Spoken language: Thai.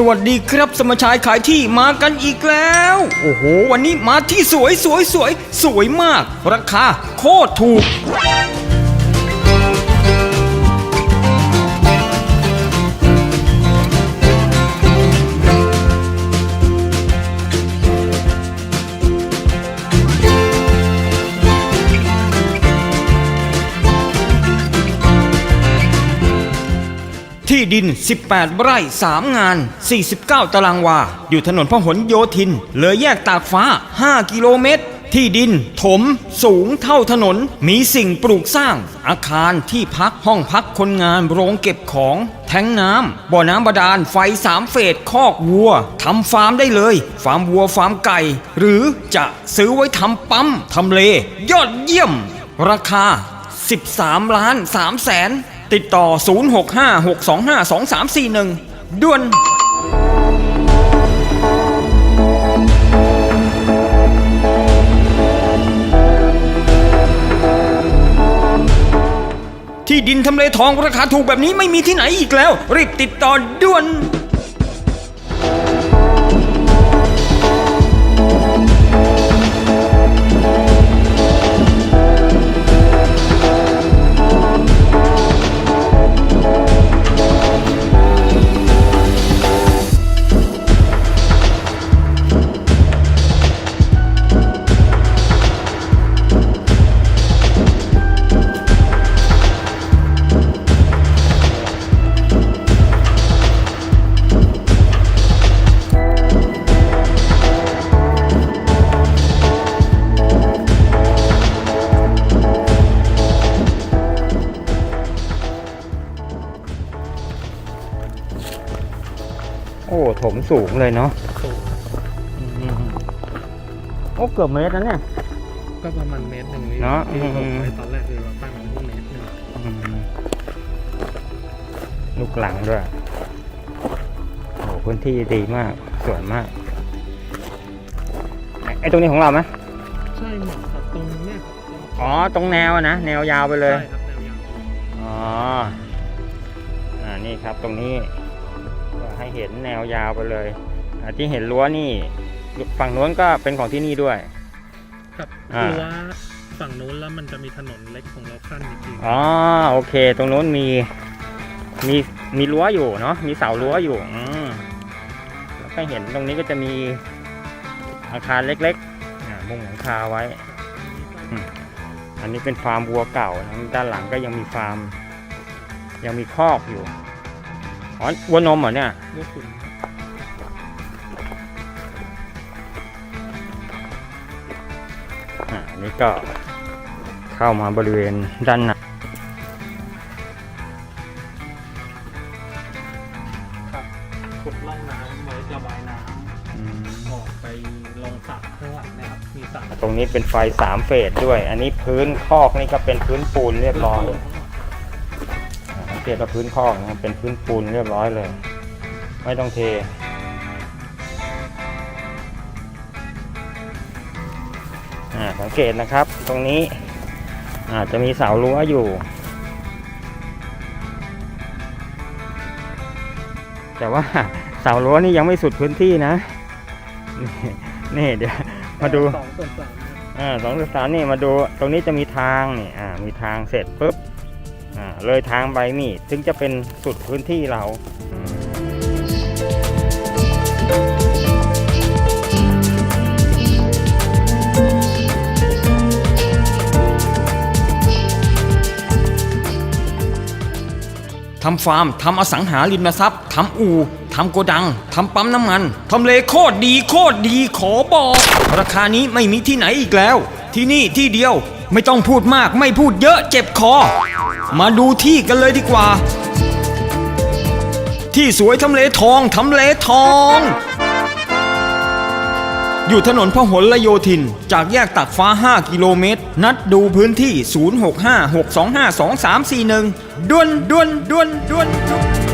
สวัสดีครับสมชายขายที่มากันอีกแล้ว โอ้โห วันนี้มาที่สวยสวยสวยสวยมาก ราคาโคตรถูก ที่ดิน 18 ไร่ 3 งาน 49 ตารางวา อยู่ถนนพหลโยธิน เลยแยกตากฟ้า 5 กิโลเมตร ที่ดิน ถม สูงเท่าถนน มีสิ่งปลูกสร้าง อาคารที่พักห้องพักคนงานโรงเก็บของ แทงน้ำ บ่อน้ำบาดาลไฟสามเฟสคอกวัวทำฟาร์มได้เลย ฟาร์มวัวฟาร์มไก่ หรือจะซื้อไว้ทำปั๊มทำเลยอดเยี่ยม ราคา 13 ล้าน3แสน ติดต่อ 0656252341 ด่วนที่ดินทำเลทองราคาถูกแบบนี้ไม่มีที่ไหนอีกแล้ว รีบติดต่อด่วน โอ้ถมสูงเลยเนาะโอ้เกือบเมตรแล้วเนี่ย ก็ประมาณเมตรหนึ่งนี่เนอะที่ผมอืมไว้ตอนแรกคือเราตั้งไว้ที่เมตรหนึ่งลูกหลังด้วย โอ้พื้นที่ดีมาก สวยมาก ไอ้ไอ้ตรงนี้ของเราไหมใช่เหมือนกับตรงเนี้ยครับตรงอ๋อ ตรงแนวอะนะ แนวยาวไปเลย ใช่ครับแนวยาว อ๋อ อ่า นี่ครับตรงนี้ก็ ให้เห็นแนวยาวไปเลยอ่าที่เห็นรั้วนี่ฝั่งนู้นก็เป็นของที่นี่ด้วย ครับอ่าคือว่าฝั่งนู้นแล้วมันจะมีถนนเล็กของเราขั้นอีกทีอ๋อโอเค ตรงนู้นมีมีมีรั้วอยู่เนาะมีเสารั้วอยู่อืมแล้วก็เห็นตรงนี้ก็จะมีอาคารเล็กๆอ่ามุงหลังคาไว้ อันนี้เป็นฟาร์มวัวเก่านะด้านหลังก็ยังมีฟาร์ม ยังมีคอกอยู่ อ๋อวัวนมเหรอเนี่ยวัวขุนครับอ่าอันนี้ก็เข้ามาบริเวณด้านในขุดร่องน้ำไว้ระบายน้ำออกไปลงสระข้างหลังนะครับ มีสระตรงนี้เป็นไฟสามเฟสด้วย อันนี้พื้นคอกนี่ก็เป็นพื้นปูนเรียบร้อยอ่าสังเกตว่าพื้นคอกนะเป็นพื้นปูนเรียบร้อยเลย ไม่ต้องเทอ่าสังเกตนะครับตรงนี้อาจจะมีเสารั้วอยู่ แต่ว่าเสารั้วนี่ยังไม่สุดพื้นที่นะ นี่นี่เดี๋ยวมาดูสองส่วนสามครับอ่าสองสามนี่มาดูตรงนี้จะมีทางนี่อ่ามีทางเสร็จปุ๊บอ่า เลยทางไปนี่ถึงจะเป็นสุดพื้นที่เราทำฟาร์มทำอสังหาริมทรัพย์ทำอู่ทำโกดังทำปั๊มน้ำมันทำเลโคตรดีโคตรดีขอบอก ราคานี้ไม่มีที่ไหนอีกแล้ว ที่นี่ที่เดียว ไม่ต้องพูดมากไม่พูดเยอะเจ็บคอ มาดูที่กันเลยดีกว่า ที่สวยทำเลทองทำเลทอง อยู่ถนนพหลโยธิน จากแยกตากฟ้า 5 กิโลเมตร นัดดูพื้นที่ 0656252341ด่วนด่วนด่วนด่วนดวน